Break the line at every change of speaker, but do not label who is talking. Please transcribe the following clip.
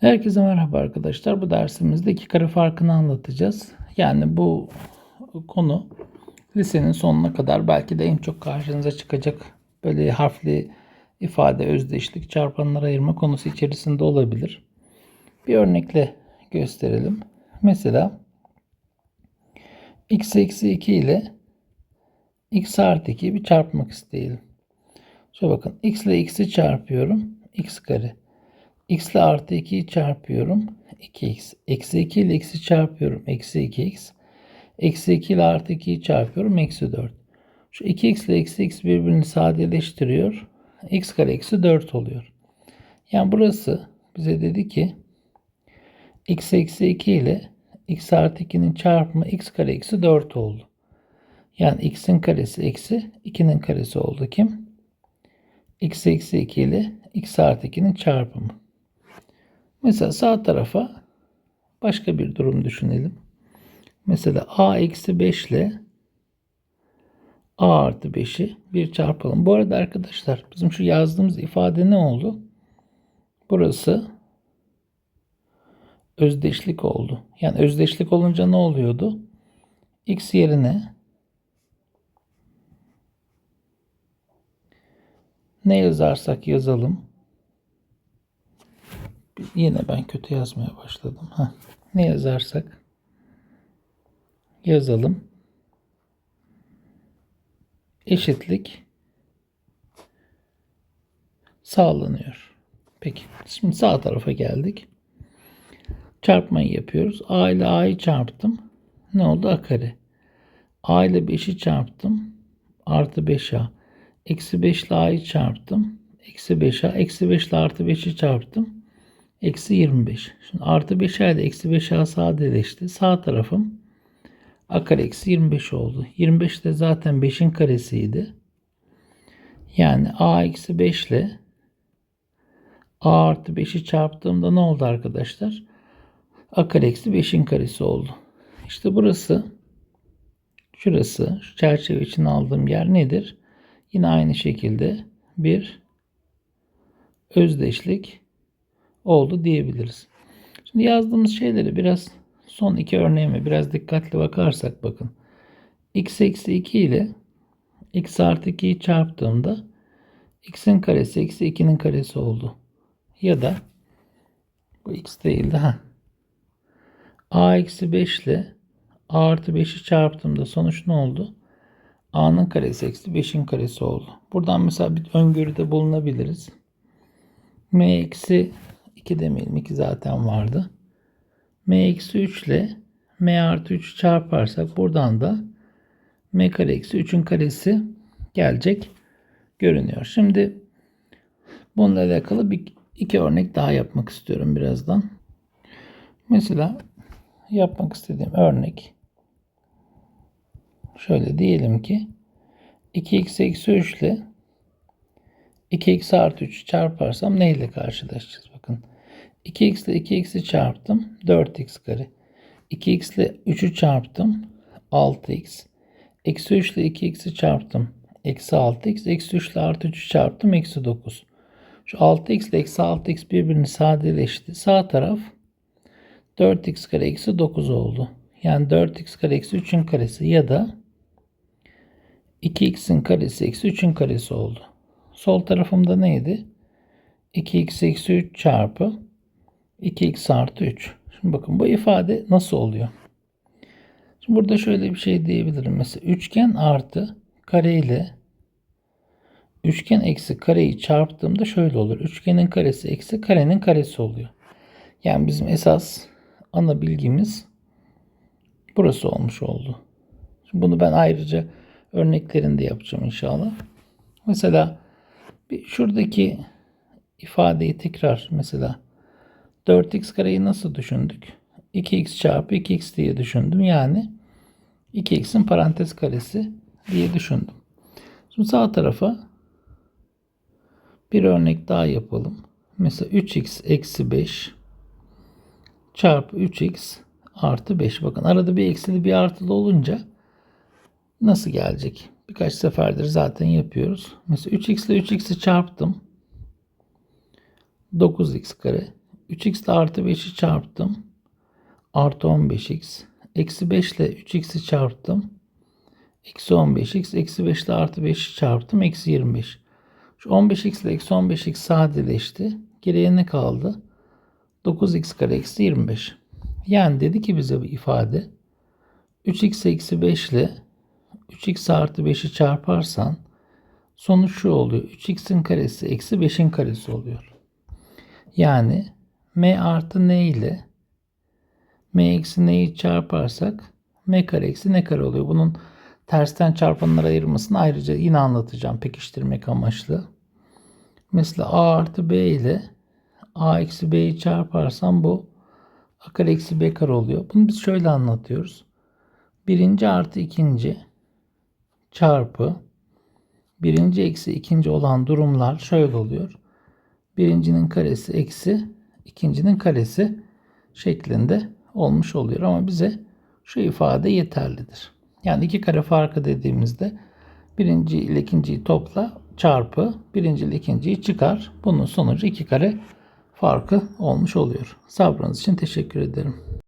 Herkese merhaba arkadaşlar. Bu dersimizde iki kare farkını anlatacağız. Yani bu konu lisenin sonuna kadar belki de en çok karşınıza çıkacak böyle harfli ifade, özdeşlik, çarpanlara ayırma konusu içerisinde olabilir. Bir örnekle gösterelim. Mesela x eksi 2 ile x artı 2'yi bir çarpmak isteyelim. Şöyle bakın x ile x'i çarpıyorum. x kare. X ile artı 2'yi çarpıyorum. 2x. Eksi 2 ile x'i çarpıyorum. Eksi 2x. Eksi 2 ile artı 2'yi çarpıyorum. Eksi 4. Şu 2x ile eksi x birbirini sadeleştiriyor. x kare eksi 4 oluyor. Yani burası bize dedi ki x eksi 2 ile x artı 2'nin çarpımı x kare eksi 4 oldu. Yani x'in karesi eksi 2'nin karesi oldu. Kim? x eksi 2 ile x artı 2'nin çarpımı. Mesela sağ tarafa başka bir durum düşünelim. Mesela a eksi 5 ile a artı 5'i bir çarpalım. Bu arada arkadaşlar bizim şu yazdığımız ifade ne oldu? Burası özdeşlik oldu. Yani özdeşlik olunca ne oluyordu? x yerine ne yazarsak yazalım. Yine ben kötü yazmaya başladım. Heh. Ne yazarsak yazalım. Eşitlik sağlanıyor. Peki. Şimdi sağ tarafa geldik. Çarpmayı yapıyoruz. A ile A'yı çarptım. Ne oldu? A kare. A ile 5'i çarptım. Artı 5A. Eksi 5 ile A'yı çarptım. Eksi 5A. Eksi 5 ile artı 5'i çarptım. Eksi 25. Şimdi artı 5 ile eksi 5A sadeleşti. Sağ tarafım A kare eksi 25 oldu. 25 de zaten 5'in karesiydi. Yani A eksi 5 ile A artı 5'i çarptığımda ne oldu arkadaşlar? A kare eksi 5'in karesi oldu. İşte burası şurası şu çerçeve için aldığım yer nedir? Yine aynı şekilde bir özdeşlik oldu diyebiliriz. Şimdi yazdığımız şeyleri biraz son iki örneğime biraz dikkatli bakarsak bakın. x eksi 2 ile x artı 2'yi çarptığımda x'in karesi eksi 2'nin karesi oldu. Ya da bu x değildi ha. a eksi 5 ile a artı 5'i çarptığımda sonuç ne oldu? a'nın karesi eksi 5'in karesi oldu. Buradan mesela bir öngörüde bulunabiliriz. m eksi 2 demeyelim. 2 zaten vardı. m eksi 3 ile m artı 3 çarparsak buradan da m kare eksi 3'ün karesi gelecek görünüyor. Şimdi bununla alakalı bir iki örnek daha yapmak istiyorum birazdan. Mesela yapmak istediğim örnek şöyle diyelim ki 2x eksi 3 ile 2x artı 3 çarparsam ne ile karşılaşacağız? Bakın 2x ile 2x'i çarptım 4x kare. 2x ile 3'ü çarptım 6x. Eksi 3 ile 2x'i çarptım. Eksi 6x. Eksi 3 ile artı 3'ü çarptım. Eksi 9. Şu 6x ile eksi 6x birbirini sadeleşti. Sağ taraf 4x kare eksi 9 oldu. Yani 4x kare eksi 3'ün karesi ya da 2x'in karesi eksi 3'ün karesi oldu. Sol tarafımda neydi? 2x eksi 3 çarpı 2x artı 3. Şimdi bakın bu ifade nasıl oluyor? Şimdi burada şöyle bir şey diyebilirim. Mesela üçgen artı kare ile üçgen eksi kareyi çarptığımda şöyle olur. Üçgenin karesi eksi karenin karesi oluyor. Yani bizim esas ana bilgimiz burası olmuş oldu. Şimdi bunu ben ayrıca örneklerinde yapacağım inşallah. Mesela bir şuradaki ifadeyi tekrar mesela 4x kareyi nasıl düşündük? 2x çarpı 2x diye düşündüm. Yani 2x'in parantez karesi diye düşündüm. Şimdi sağ tarafa bir örnek daha yapalım. Mesela 3x eksi 5 çarpı 3x artı 5. Bakın arada bir eksili bir artılı olunca nasıl gelecek? Birkaç seferdir zaten yapıyoruz. Mesela 3x ile 3x'i çarptım. 9x kare. 3x ile artı 5'i çarptım. Artı 15x. Eksi 5 ile 3x'i çarptım. Eksi 15x. Eksi 5 ile artı 5'i çarptım. Eksi 25. Şu 15x ile eksi 15x sadeleşti. Geriye ne kaldı? 9x kare eksi 25. Yani dedi ki bize bu ifade 3x eksi 5 ile 3x artı 5'i çarparsan sonuç şu oluyor. 3x'in karesi eksi 5'in karesi oluyor. Yani m artı n ile m eksi n'yi çarparsak m kare eksi n kare oluyor. Bunun tersten çarpanlara ayırmasını ayrıca yine anlatacağım pekiştirmek amaçlı. Mesela a artı b ile a eksi b'yi çarparsam bu a kare eksi b kare oluyor. Bunu biz şöyle anlatıyoruz. Birinci artı ikinci çarpı birinci eksi ikinci olan durumlar şöyle oluyor. Birincinin karesi eksi ikincinin karesi şeklinde olmuş oluyor. Ama bize şu ifade yeterlidir. Yani iki kare farkı dediğimizde birinci ile ikinciyi topla çarpı birinci ile ikinciyi çıkar. Bunun sonucu iki kare farkı olmuş oluyor. Sabrınız için teşekkür ederim.